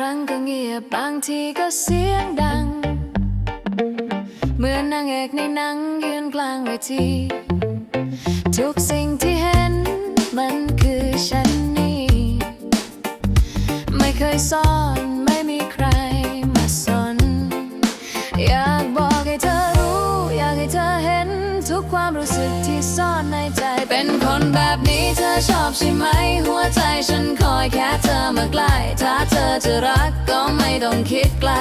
ครั้งก็เงียบบางทีก็เสียงดัง เหมือนนางเอกในหนังยืนกลางเวที ทุกสิ่งที่เห็นมันคือฉันนี่ ไม่เคยซ่อนไม่มีใครมาสน อยากบอกให้เธอรู้ อยากให้เธอเห็น ทุกความรู้สึกที่ซ่อนในใจเป็นคนแบบ ชอบใช่ไหม หัวใจฉันคอยแค่เธอมาใกล้ถ้าเธอจะรักก็ไม่ต้องคิดไกล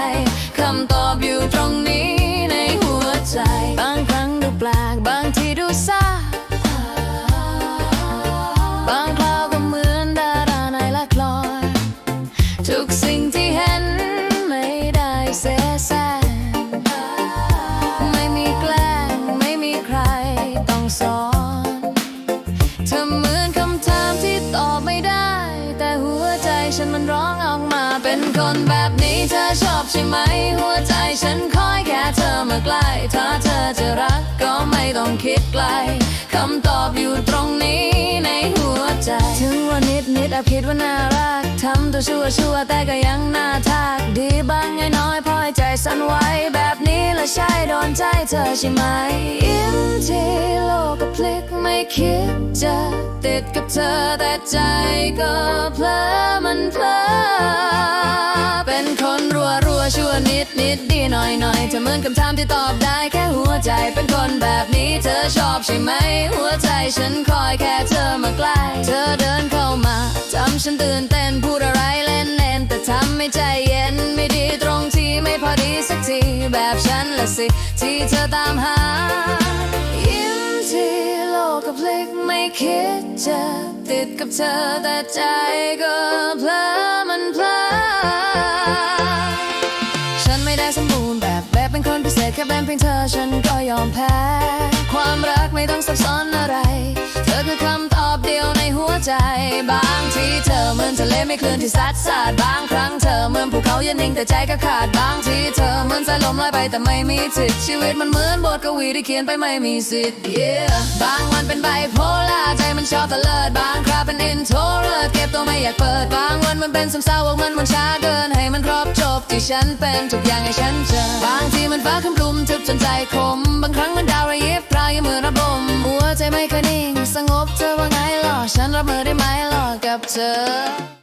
คำตอบอยู่ตรงนี้ในหัวใจ เธอชอบใช่ไหม หัวใจฉันคอยแค่เธอมาใกล้ถ้าเธอจะรักก็ไม่ต้องคิดไกลคำตอบอยู่ตรงนี้ในหัวใจ ถึงว่านิดนิดแอบคิดว่าน่ารักทำตัวชั่วชั่วแต่ก็ยังน่าทัก ดีบ้างไงน้อยพอให้ใจสั่นไหวแบบนี้ละใช่โดนใจเธอใช่ไหม คิดจะติดกับเธอแต่ใจก็เพลอมันเพลอเป็นคนรัวรัวชั่วนิดนิดดีหน่อยหน่อยเธอเหมือนคำถามที่ตอบได้แค่หัวใจเป็นคนแบบนี้เธอชอบใช่ไหม หัวใจฉันคอยแค่เธอมาใกล้เธอเดินเข้ามาทำฉันตื่นเต้นพูดอะไรเล่นเล่นแต่ทำให้ใจเย็นไม่ดีตรงที่ไม่พอดีสักทีแบบฉันละสิที่เธอตามหา กไม่คิดจะติดกับเธอแต่ใจก็เพลอมันเพลอฉันไม่ได้สมบูรณ์แบบแบบเป็นคนพิเศษแค่เป็นเพียงเธอฉันก็ยอมแพ้ ความรักไม่ต้องซับซ้อนอะไร เธอคือคำตอบเดียวในหัวใจ บางทีเธอเหมือนทะเลไม่คลื่นที่ซัดสาดบางครั้งเธอเหมือนภูเขายืนนิ่งแต่ใจก็ขาดบางทีเธอเหมือนสายลมลอยไปแต่ไม่มีทิศชีวิตมันเหมือนบทกวีที่เขียนไปไม่มีสิทธิ์ yeah ชอบตะเลิดบางคราเป็นอินโทรเลิเก็บตัวไม่อยากเปิดบางวันมันเป็นซึมเศร้าว่ามันมันช้าเกินให้มันครอบจบที่ฉันเป็นทุกอย่างให้ฉันเจอบางทีมันฟ้าคำรุมทึบจนใจคม บางครั้งมันดาวระยิบพรายมือระบมหัวใจไม่เคยนิ่ง สงบเธอว่าไงหรอฉันรับมือได้ไหมหรอกับเธอ